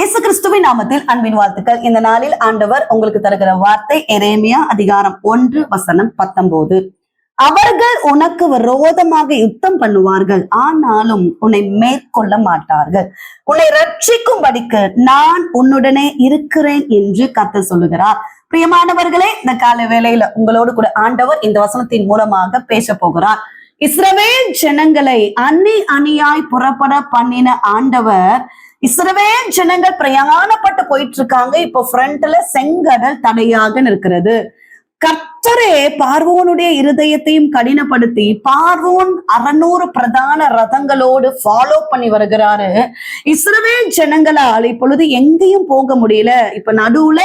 இயேசு கிறிஸ்துவின் நாமத்தில் அன்பின் வாழ்த்துக்கள். இந்த நாளில் ஆண்டவர் உங்களுக்கு தருகிற வார்த்தை எரேமியா அதிகாரம் ஒன்று வசனம் பத்தொன்பது. அவர்கள் உனக்கு விரோதமாக யுத்தம் பண்ணுவார்கள் ஆனாலும் உன்னை மேற்கொள்ள மாட்டார்கள். உன்னை ரட்சிக்கும்படிக்கு நான் உன்னுடனே இருக்கிறேன் என்று கத்த சொல்லுகிறார். பிரியமானவர்களே இந்த கால வேளையில உங்களோடு கூட ஆண்டவர் இந்த வசனத்தின் மூலமாக பேச போகிறார். இஸ்ரவேல் ஜனங்களை அணி அணியாய் புறப்பட பண்ணின ஆண்டவர் இஸ்ரவே ஜனங்கள் பிரயாணப்பட்டு போயிட்டு இருக்காங்க இப்போ ஃப்ரண்ட்ல செங்கடல் தடையாக நிற்கிறது. கர்த்தரே பார்வோனுடைய இருதயத்தையும் கடினப்படுத்தி பார்வோன் அறநூறு பிரதான ரதங்களோடு ஃபாலோ பண்ணி வருகிறாரு. இஸ்ரவேல் ஜனங்களால் இப்பொழுது எங்கேயும் போக முடியல. இப்ப நடுவுல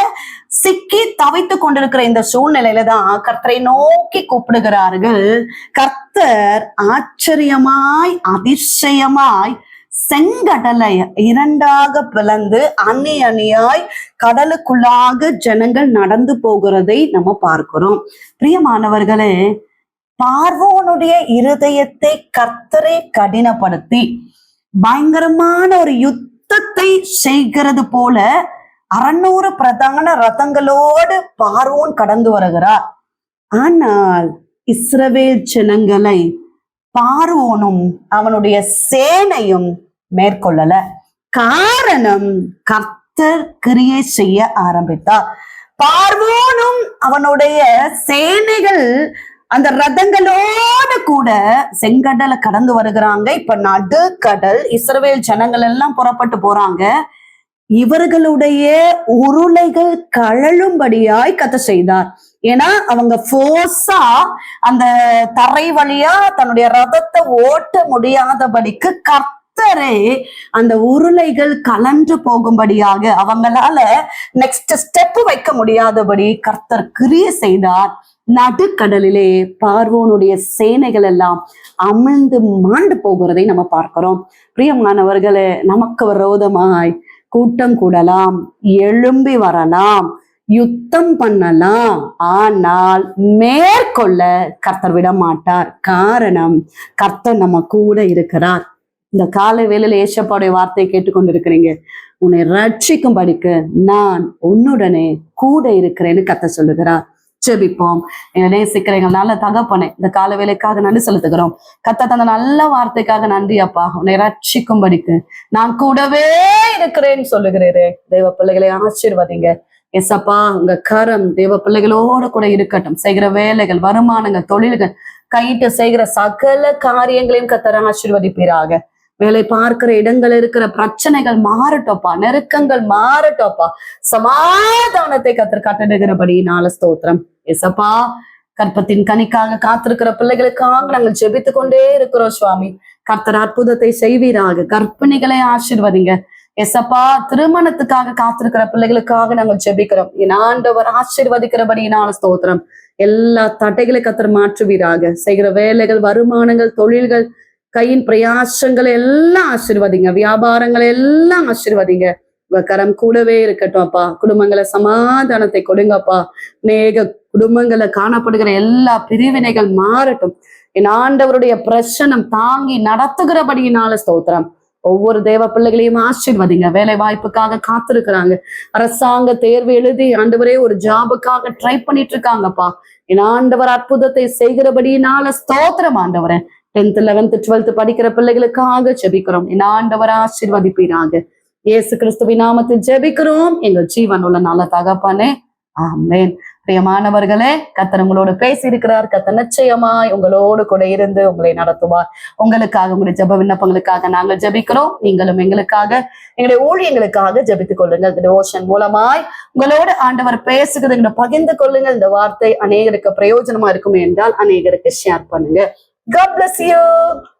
சிக்கி தவித்து கொண்டிருக்கிற இந்த சூழ்நிலையில தான் கர்த்தரை நோக்கி கூப்பிடுகிறார்கள். கர்த்தர் ஆச்சரியமாய் அதிசயமாய் செங்கடலை இரண்டாக பிளந்து அணி அணியாய் கடலுக்குள்ளாக ஜனங்கள் நடந்து போகிறதை நம்ம பார்க்கிறோம். பிரியமானவர்களே பார்வோனுடைய இருதயத்தை கர்த்தரை கடினப்படுத்தி பயங்கரமான ஒரு யுத்தத்தை செய்கிறது போல அறநூறு பிரதான ரதங்களோடு பார்வோன் கடந்து வருகிறார். ஆனால் இஸ்ரவேல் ஜனங்களை பார்வோனும் அவனுடைய சேனையும் மேற்கொள்ளல. காரணம் கர்த்தர் கிரியை செய்ய ஆரம்பித்தார். பார்வோனும் அவனுடைய சேனைகள் அந்த ரதங்களோடு கூட செங்கடலை கடந்து வருகிறாங்க. இப்ப நடு கடல் இஸ்ரவேல் ஜனங்கள் எல்லாம் புறப்பட்டு போறாங்க. இவர்களுடைய உருளைகள் கழலும்படியாய் கத்த செய்தார். ஏன்னா அவங்க ஃபோர்ஸா அந்த தரை வழியா தன்னுடைய ரதத்தை ஓட்ட முடியாதபடிக்கு கர்த்தரே அந்த உருளைகள் கலன்று போகும்படியாக அவங்களால நெக்ஸ்ட் ஸ்டெப் வைக்க முடியாதபடி கர்த்தர் கிரிய செய்தார். நடுக்கடலிலே பார்வோனுடைய சேனைகள் எல்லாம் அமிழ்ந்து மாண்டு போகிறதை நம்ம பார்க்கிறோம். பிரியமானவர்களே நமக்கு விரோதமாய் கூட்டம் கூடலாம் எழும்பி வரலாம் யுத்தம் பண்ணலாம். ஆனால் மேற்கொள்ள கர்த்தர் விட மாட்டார் காரணம் கர்த்தர் நம்ம கூட இருக்கிறார். இந்த காலை வேலையில ஏசப்பாவுடைய வார்த்தையை கேட்டுக்கொண்டிருக்கிறீங்க. உன்னை ரட்சிக்கும் படிக்க நான் உன்னுடனே கூட இருக்கிறேன்னு கத்த சொல்லுகிறார். ஜெபிப்போம். எங்களை நேசிக்கிற எங்கள் நல்ல தகப்பனே இந்த கால வேலைக்காக நன்றி செலுத்துகிறோம். கத்த தந்த நல்ல வார்த்தைக்காக நன்றி அப்பா. உன்னை ரட்சிக்கும்படிக்கு நான் கூடவே இருக்கிறேன்னு சொல்லுகிறேன் தெய்வ பிள்ளைகளை ஆசீர்வதிங்க. எஸ்அப்பா உங்க கரம் தெய்வ பிள்ளைகளோட கூட இருக்கட்டும். செய்கிற வேலைகள் வருமானங்கள் தொழில்கள் கைட்டு செய்கிற சகல காரியங்களையும் கத்தர ஆசீர்வதிப்பீராக. வேலை பார்க்கிற இடங்கள் இருக்கிற பிரச்சனைகள் மாறட்டோப்பா நெருக்கங்கள் மாறட்டோப்பா சமாதானத்தை கத்தர் கட்டிடுகிறபடி நாள ஸ்தோத்திரம். எசப்பா கற்பத்தின் கனிக்காக காத்திருக்கிற பிள்ளைகளுக்காக நாங்கள் ஜெபித்து கொண்டே இருக்கிறோம் சுவாமி. கர்த்தர் அற்புதத்தை செய்வீராக. கற்பிணிகளை ஆசிர்வதிங்க. எசப்பா திருமணத்துக்காக காத்திருக்கிற பிள்ளைகளுக்காக நாங்கள் ஜெபிக்கிறோம். என் ஆண்டவர் ஆசிர்வதிக்கிறபடியினால ஸ்தோத்திரம். எல்லா தடைகளை கத்தர் மாற்றுவீராக. செய்கிற வேலைகள் வருமானங்கள் தொழில்கள் கையின் பிரயாசங்களை எல்லாம் ஆசிர்வதிங்க. வியாபாரங்களை எல்லாம் ஆசிர்வதிங்க. கரம் கூடவே இருக்கட்டும் அப்பா. குடும்பங்களை சமாதானத்தை கொடுங்கப்பா. நேக குடும்பங்களை காணப்படுகிற எல்லா பிரிவினைகள் மாறட்டும். என் ஆண்டவருடைய பிரசனம் தாங்கி நடத்துகிறபடியினால ஸ்தோத்திரம். ஒவ்வொரு தேவ பிள்ளைகளையும் ஆசீர்வதிங்க. வேலை வாய்ப்புக்காக காத்திருக்கிறாங்க. அரசாங்க தேர்வு எழுதி ஆண்டவரே ஒரு ஜாபுக்காக ட்ரை பண்ணிட்டு இருக்காங்கப்பா. என் ஆண்டவர் அற்புதத்தை செய்கிறபடியினால ஸ்தோத்திரம் ஆண்டவரே. டென்த் லெவன்த் டுவெல்த் படிக்கிற பிள்ளைகளுக்காக ஜெபிக்கிறோம். என் ஆண்டவர் ஆசீர்வதிப்பீராக. இயேசு கிறிஸ்துவின் நாமத்தில் ஜெபிக்கிறோம். எங்கள் ஜீவன் உள்ள நல்ல தகப்பானே. ஆமேன். பிரியமானவர்களே கத்தர் உங்களோடு பேசியிருக்கிறார். கத்தர் நிச்சயமாய் உங்களோடு கூட இருந்து உங்களை நடத்துவார். உங்களுக்காக உங்களுடைய ஜெப விண்ணப்பங்களுக்காக நாங்கள் ஜெபிக்கிறோம். நீங்களும் எங்களுக்காக எங்களுடைய ஊழியங்களுக்காக ஜபித்துக் கொள்ளுங்கள். டிவோஷன் மூலமாய் உங்களோடு ஆண்டவர் பேசுகிறது பகிர்ந்து கொள்ளுங்கள். இந்த வார்த்தை அநேகருக்கு பிரயோஜனமா இருக்கும் என்றால் அநேகருக்கு ஷேர் பண்ணுங்க. God bless you.